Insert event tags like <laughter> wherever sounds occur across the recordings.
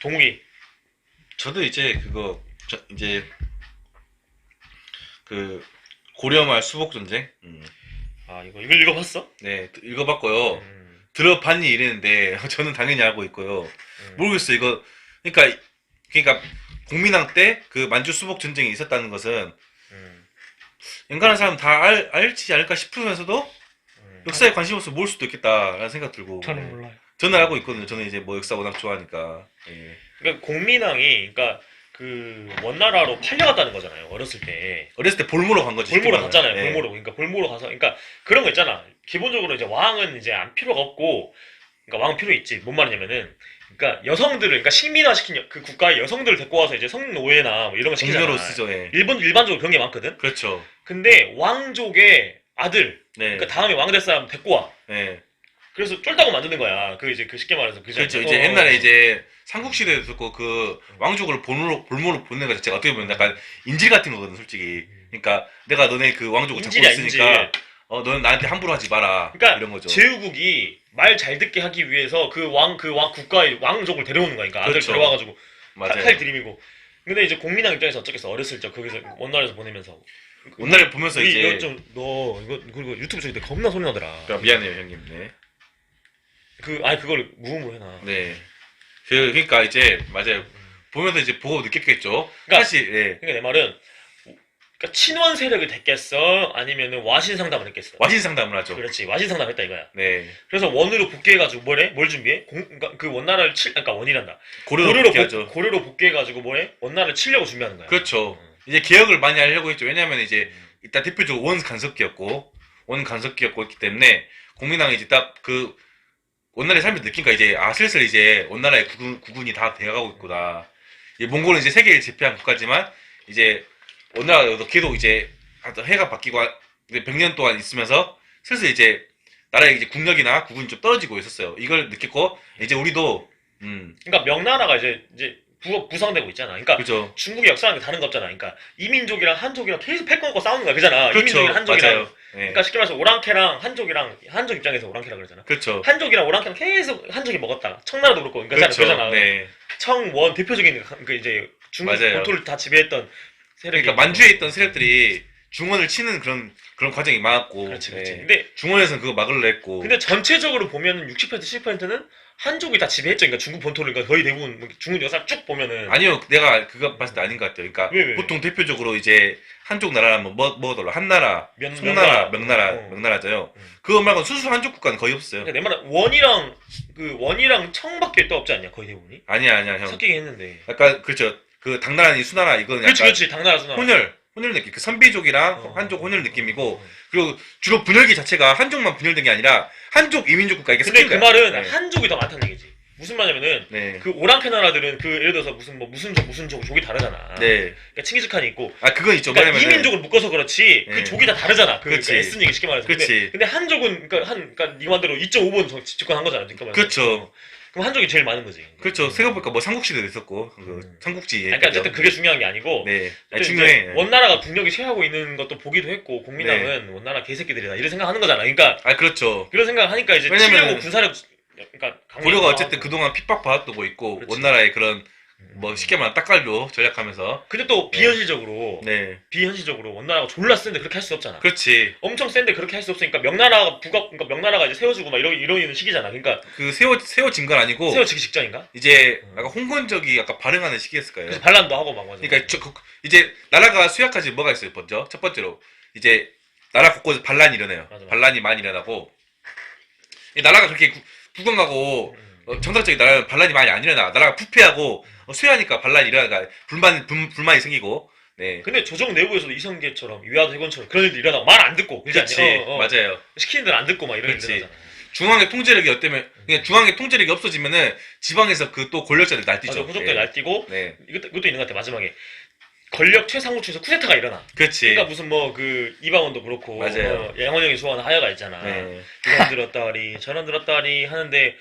동욱이 저도 이제 그거 저 이제 그 고려말 수복 전쟁 음. 아 이거 이걸 읽어봤어? 네 읽어봤고요 음, 들어봤니 이랬는데 <laughs> 저는 당연히 알고 있고요 음. 모르겠어요 이거 그러니까 그러니까 공민왕 때 그 만주 수복 전쟁이 있었다는 것은 음, 연간한 사람 다 알, 알지 않을까 싶으면서도 음. 역사에 관심 없어 모를 수도 있겠다라는 생각 들고 저는 네. 몰라요. 저는 알고 있거든요 저는 이제 뭐 역사 워낙 좋아하니까 예. 그러니까 공민왕이 그러니까 그 원나라로 팔려갔다는 거잖아요. 어렸을 때 어렸을 때 볼모로 간 거지 볼모로 쉽게 갔잖아요. 예. 볼모로 그러니까 볼모로 가서 그러니까 그런 거 있잖아. 기본적으로 이제 왕은 이제 안 필요가 없고 그러니까 왕은 필요 있지. 뭔 말이냐면은 그러니까 여성들을 그러니까 식민화 시킨 여- 그 국가의 여성들을 데리고 와서 이제 성노예나 뭐 이런 거 시키잖아. 쓰죠 예. 일본 일반적으로 그런 게 많거든. 그렇죠 근데 왕족의 아들 네. 그러니까 다음에 왕 될 사람 데리고 와. 네. 그래서 쫄다고 만드는 거야. 그 이제 그 쉽게 말해서 그 그렇죠. 자- 이제 어. 옛날에 이제 삼국시대에도 있었고 그 왕족을 볼모로 볼모로 보는 것 자체가 어떻게 보면 약간 인질 같은 거거든, 솔직히. 그러니까 내가 너네 그 왕족을 잡고 인질이야 있으니까 인질. 어 너는 나한테 함부로 하지 마라. 그러니까 이런 거죠. 제후국이 말 잘 듣게 하기 위해서 그 왕 그 왕 국가의 왕족을 데려오는 거니까 아들 그렇죠. 데려와가지고 칼, 맞아요. 칼 들이미고. 근데 이제 국민왕 입장에서 어쩌겠어 어렸을 적 거기서 원나라에서 보내면서. 옛날에 보면서 우리 이제 이거 좀너 이거 그리고 유튜브 저기 때 겁나 소리 나더라. 야, 미안해요, 형님. 네. 그 아니 그걸 무음으로 해놔. 네. 그 그러니까 이제 맞아요. 보면서 이제 보고 느꼈겠죠. 그러니까- 사실 예. 그러니까 내 말은 그러니까 친원 세력을 됐겠어 아니면은 와신 상담을 했겠어. 와신 상담을 하죠. 그렇지 와신 상담했다 이거야. 네. 그래서 원으로 복귀해가지고 뭐래? 뭘 준비해? 공, 그러니까 그 원나라를 칠, 그러니까 원이란다. 고려로 고려로 복귀하죠. 복, 고려로 복귀해가지고 뭐래? 원나라를 치려고 준비하는 거야. 그렇죠. 음. 이제 개혁을 많이 하려고 했죠. 왜냐하면 이제 음. 일단 대표적으로 원 간섭기였고 원 간섭기였고 했기 때문에 국민당이 이제 딱 그 원나라의 삶을 느끼니까 이제 아 슬슬 이제 원나라의 국군, 국군이 다 되어가고 있구나. 이제 몽골은 이제 세계를 제패한 국가지만 이제 원나라도 계속 이제 해가 바뀌고 한- 이제 100년 동안 있으면서 슬슬 이제 나라의 이제 국력이나 국군이 좀 떨어지고 있었어요. 이걸 느꼈고 이제 우리도 음 그러니까 명나라가 이제 이제 부, 부상되고 있잖아. 그러니까 그죠 중국의 역사랑 다른 거 없잖아. 그러니까 이민족이랑 한족이랑 계속 패권 먹고 싸우는 거야. 그잖아. 그렇죠 이민족이랑 한족이랑. 맞아요. 네. 그러니까 쉽게 말해서 오랑캐랑 한족이랑 한족 입장에서 오랑캐라 그러잖아. 그렇죠 한족이랑 오랑캐랑 계속 한족이 먹었다가 청나라도 그렇고 그러니까 그렇죠 그잖아. 네. 청원 대표적인 그- 그 이제 중국 맞아요. 본토를 다 지배했던 세력이 그러니까 만주에 있던 세력들이 중원을 치는 그런 그런 과정이 많았고 그렇지 그렇지. 네. 근데 중원에서는 그거 막으려 했고 근데 전체적으로 보면은 60% 70%는 한족이 다 지배했죠. 그러니까 중국 본토를 그러니까 거의 대부분 뭐 중국 역사 쭉 보면은. 아니요 내가 그거 봤을 때 아닌 것 같아요. 그러니까 왜, 왜, 왜? 보통 대표적으로 이제 한쪽 나라라면 뭐 뭐더라. 한나라 면, 송나라 명나라. 어. 명나라잖아요. 음. 그거 말고 순수 한쪽 국가는 거의 없어요. 그러니까 내 말은 원이랑 그 원이랑 청밖에 또 없지 않냐 거의 대부분이? 아니야 아니야 형. 섞이긴 했는데. 약간 그렇죠. 그 당나라니 수나라 이거는 그렇지 약간 그렇지. 당나라 수나 혼혈 혼혈 느낌 그 선비족이랑 어. 한족 혼혈 느낌이고 어. 그리고 주로 분열기 자체가 한족만 분열된 게 아니라 한족 이민족 국가 이게 근데 섞인 그 거야. 말은 네. 한족이 더 많다는 얘기지 무슨 말이냐면은 네. 그 오랑캐 나라들은 그 예를 들어서 무슨 뭐 무슨 족 무슨 족 족이 다르잖아 네. 그러니까 칭기즈칸이 있고 아 그건 있죠. 그러니까 뭐냐면은 이민족을 묶어서 그렇지 네. 그 족이 다 다르잖아 그 그렇지. 그러니까 에스닉이 쉽게 말해서 근데, 그렇지. 근데 한족은 그러니까 한 그러니까 네 말대로 2.5번 집권한 거잖아 그러니까 그렇죠. 그 럼 한족이 제일 많은 거지 그렇죠. 생각해보니까 뭐 삼국시대도 있었고 그 음. 삼국지. 그러니까 어쨌든 그게 중요한 게 아니고 네. 또 아니, 이제 중요해. 원나라가 국력이 쇠하고 있는 것도 보기도 했고 국민당은 원나라 개새끼들이다 이런 생각하는 거잖아. 그러니까 아 그렇죠. 그런 생각을 하니까 이제 왜냐면은 치려고 군사력 그러니까 고려가 어쨌든 그동안 핍박 받았던 거 있고 그렇지. 원나라의 그런 음. 뭐 쉽게 말하면 딱갈로 전략하면서 근데 또 비현실적으로 네. 비현실적으로 원나라가 졸라 센데 그렇게 할 수 없잖아. 그렇지. 엄청 센데 그렇게 할 수 없으니까 명나라가 북악 그러니까 명나라가 이제 세워주고 막 이러 이러는 시기잖아. 그러니까 그 세워 세워진 건 아니고 세워지기 직전인가? 이제 음. 약간 홍건적이 약간 발흥하는 시기였을 거예요. 그래서 반란도 하고 막 맞아. 그러니까 저, 그- 이제 나라가 수약까지 뭐가 있어요? 먼저 첫 번째로 이제 나라 곳곳에 반란이 일어나요. 맞아, 맞아. 반란이 많이 일어나고 이 나라가 그렇게 구- 국왕하고 음. 어, 정상적인 나라는 반란이 많이 안 일어나. 나라가 부패하고 어, 쇠하니까 반란이 일어나가 불만 불, 불만이 생기고 네. 근데 조정 내부에서도 이성계처럼 위화도 해건처럼 그런 일도 일어나고 말 안 듣고 그렇지? 어, 어. 맞아요. 시키는 대로 안 듣고 막 이런 그렇지. 일어나잖아. 중앙의 통제력이 어때면 그냥 중앙의 통제력이 없어지면은 지방에서 그 또 권력자들 날뛰죠. 맞아, 후속들 네. 날뛰고 네, 이것도, 이것도 있는 것 같아 마지막에 권력 최상위층에서 쿠데타가 일어나. 그렇지. 그러니까 무슨 뭐 그 이방원도 그렇고 맞아요. 어, 양원영이 좋아하는 하야가 있잖아. 네. 이런 들었다리 저런 들었다리 하는데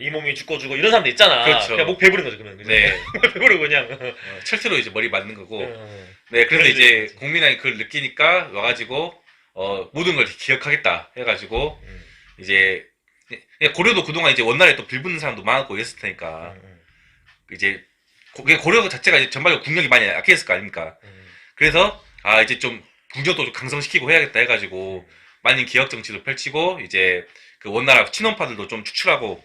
이 몸이 죽고 죽고 이런 사람들 있잖아. 그렇죠. 그냥 목 배부른 거지 그러면. 그죠? 네. 목 <laughs> 배부르고 그냥. 어, 철퇴로 이제 머리 맞는 거고. 어. 네, 그래서 그런 이제. 국민당이 그걸 느끼니까 와가지고 어 모든 걸 기억하겠다 해가지고 음, 이제 그냥 고려도 그동안 이제 원나라에 또 빌붙는 사람도 많았고 이랬을 테니까 음, 음. 이제 고, 그냥 고려 자체가 이제 전반적으로 국력이 많이 약해졌을 거 아닙니까? 음. 그래서 아 이제 좀 국력도 좀 강성시키고 해야겠다 해가지고 많은 기억 정치도 펼치고 이제 그 원나라 친원파들도 좀 축출하고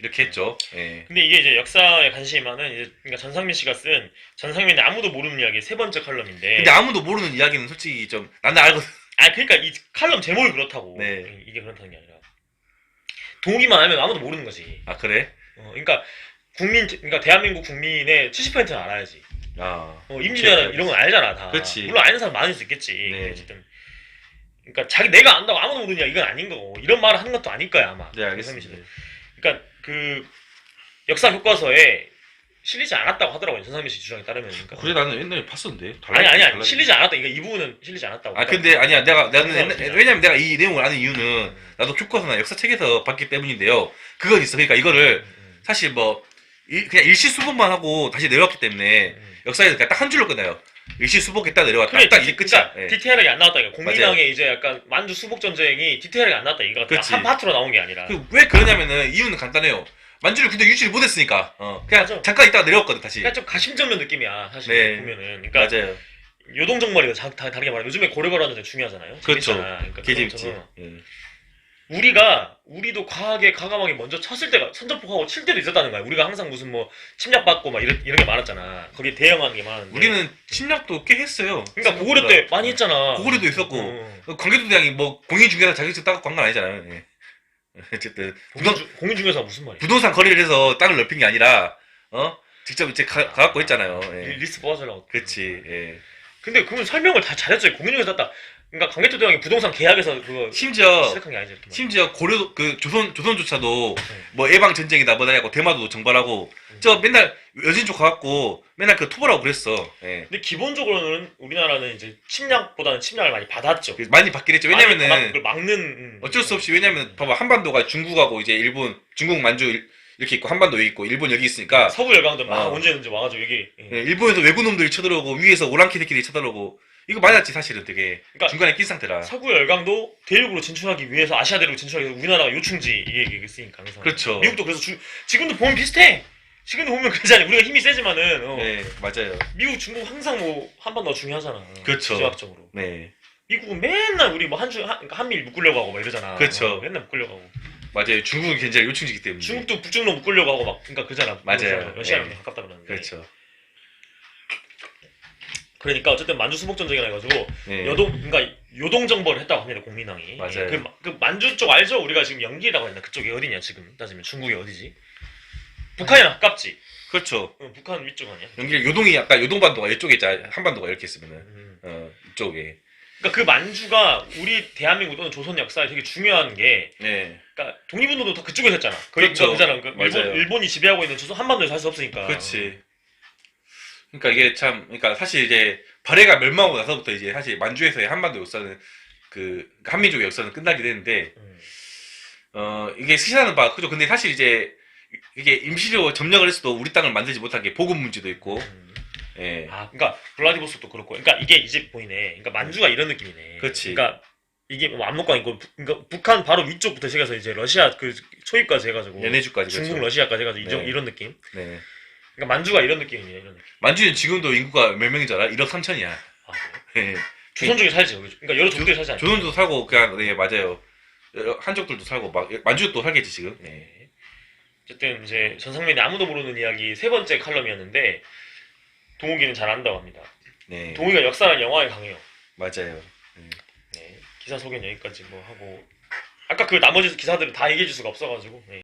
이렇게 했죠. 예. 근데 이게 이제 역사에 관심이 많은 이제 그러니까 전상민 씨가 쓴 전상민의 아무도 모르는 이야기 세 번째 칼럼인데 근데 아무도 모르는 이야기는 솔직히 좀 나는 알거든. 아 그러니까 이 칼럼 제목이 그렇다고 네. 이게 그렇다는 게 아니라 동기만 하면 아무도 모르는 거지 아 그래? 어, 그러니까 국민 그러니까 대한민국 국민의 70%는 알아야지 아. 어, 임진왜란. 이런 건 알잖아 다 그치. 물론 아는 사람 많을 수 있겠지 네. 어쨌든 그러니까 자기 내가 안다고 아무도 모르냐 이건 아닌 거고 이런 말을 하는 것도 아닐 거야 아마 네 알겠습니다. 전상민 씨는. 그러니까 그 역사 교과서에 실리지 않았다고 하더라고요 전상민 씨 주장에 따르면 그러니까 그래 나는 옛날에 봤었는데. 아니 아니 아니 달라- 실리지 않았다 그러니까 이 부분은 실리지 않았다고 아 근데 아니야 내가 나는 옛날- 왜냐면 내가 이 내용을 아는 이유는 나도 교과서나 역사책에서 봤기 때문인데요. 그건 있어. 그러니까 이거를 음, 사실 뭐 일- 그냥 일시수복만 하고 다시 내려왔기 때문에 음. 역사에서 그냥 딱 한 줄로 끝나요. 일시 수복 했다 내려왔다. 그래, 딱 디- 이게 끝이야. 그러니까 예. 디테일하게 안 나왔다 이거. 공민왕의 이제 약간 만주 수복 전쟁이 디테일하게 안 나왔다 이거 그치. 한 파트로 나온 게 아니라 그 왜 그러냐면은 이유는 간단해요. 만주를 근데 유지를 못했으니까. 어, 그냥 맞아. 잠깐 있다가 내려왔거든 다시. 그러니까 좀 가심전면 느낌이야 사실 네. 보면은 그러니까 맞아요. 요동정머리가 다, 다 다르게 말하면 요즘에 고려거라는 전쟁 중요하잖아요 그렇죠. 재밌잖아. 그러니까 개 그런 재밌지. 것처럼 예. 우리가 우리도 과하게 과감하게 먼저 쳤을 때가 선전포하고 칠 때도 있었다는 거야 우리가 항상 무슨 뭐 침략받고 막 이런, 이런 게 많았잖아 거기에 대응하는 게 많은데 우리는 침략도 꽤 했어요. 그러니까 고구려 때 많이 했잖아 고구려도 있었고 어. 관계도 대항이 뭐 공인 중개사 자격증 따고 간건 아니잖아요. 예. 어쨌든 부동, 공인중, 공인 중개사 무슨 말이야 부동산 거래를 해서 땅을 넓힌 게 아니라 어 직접 이제 가, 가갖고 했잖아요. 리- 예. 리스트 뽑아달라고 그렇지. 예. 근데 그건 설명을 다 잘했죠. 공인 중개사 땄다. 그러니까 강개토 대왕이 부동산 계약에서 그거 심지어 시작한 게 아니죠. 이렇게. 심지어 고려 그 조선 조선조차도 네. 뭐 예방 전쟁이다 뭐다 하고 대마도 정발하고 음. 저 맨날 여진 쪽 가갖고 맨날 그 토벌하고 그랬어. 예. 근데 기본적으로는 우리나라는 이제 침략보다는 침략을 많이 받았죠. 그 많이 받긴 했죠. 많이 받았고 왜냐면은 그걸 막는 음. 어쩔 수 없이 왜냐면 봐봐 한반도가 중국하고 이제 일본 중국 만주 일- 이렇게 있고 한반도 여기 있고 일본 여기 있으니까 서부 열강들 막 어. 언제 언제 와가지고 여기 예. 예, 일본에서 외국 놈들이 쳐들어오고 위에서 오랑캐 새끼들이 쳐들어오고 이거 맞았지 사실은 되게 그러니까 중간에 낀 상태라. 서구 열강도 대륙으로 진출하기 위해서 아시아 대륙 으로 진출하기 위해서 우리나라가 요충지 이게 이게 있으니까 항상. 그렇죠. 미국도 그래서 주, 지금도 보면 비슷해. 지금도 보면 그러잖아요. 우리가 힘이 세지만은 어. 네 맞아요. 미국 중국 항상 뭐 한반도가 중요하잖아. 그렇죠. 지정학적으로. 네 미국은 맨날 우리 뭐 한중 한, 한미일 묶으려고 하고 막 이러잖아. 그렇죠. 어, 맨날 묶으려고 하고. 맞아요. 중국은 굉장히 요충지기 때문에. 중국도 북중로 묶으려고 하고 막 그러니까 그잖아. 맞아요. 러시아랑 네. 가깝다 그러는데. 그렇죠. 그러니까 어쨌든 만주 수복 전쟁이라 해가지고 네. 여동 그러니까 요동 정벌을 했다고 합니다 공민왕이. 맞아요. 그, 마- 그 만주 쪽 알죠? 우리가 지금 영기라고 했나? 그쪽이 어디냐 지금 따지면 중국이 어디지? 북한이랑 가깝지. 그렇죠. 응, 북한 위쪽 아니야? 연길 요동이 약간 요동반도가 이쪽에 있자 한반도가 이렇게 있으면은 음. 어 이쪽에. 그러니까 그 만주가 우리 대한민국 또는 조선 역사에 되게 중요한 게 네. 그러니까 독립운동도 다 그쪽에서 했잖아. 거기 그렇죠. 그잖아. 그 일본, 맞아요. 일본이 지배하고 있는 조선 한반도에서 할수 없으니까. 그렇지. 그러니까 이게 참, 그러니까 사실 이제 발해가 멸망하고 나서부터 이제 사실 만주에서의 한반도 역사는 그 한민족 의 역사는 끝나게 되는데 음. 어 이게 시사는 봐 그죠. 근데 사실 이제 이게 임시로 점령을 했어도 우리 땅을 만들지 못한 게 보급 문제도 있고, 음. 예, 아, 그러니까 블라디보스토크도 그렇고, 그러니까 이게 이제 보이네. 그러니까 만주가 이런 느낌이네. 그치. 그러니까 이게 뭐 압록강 북- 그러니까 북한 바로 위쪽부터 시작해서 이제 러시아 그 초입까지 해가지고 연해주까지 중국 그렇죠. 러시아까지 해가지고 이 정- 네. 이런 느낌. 네. 그러니까 만주가 이런 느낌이네. 이런 느낌. 만주는 지금도 인구가 몇 명인 줄 알아? 1억 3천이야. 아, 그래요? 예. 조선 중에 살지 여기. 그러니까 여러族들이 살지 않아. 조선도 살고 그냥 네 맞아요. 여러- 한족들도 살고 막 만주도 살겠지 지금. 네. 네. 어쨌든 이제 전상민의 아무도 모르는 이야기 세 번째 칼럼이었는데 동욱이는 잘 안다고 합니다. 네. 동욱이가 역사랑 영화에 강해요. 맞아요. 네. 기사 소개는 여기까지 뭐 하고 아까 그 나머지 기사들은 다 얘기해 줄 수가 없어가지고 네.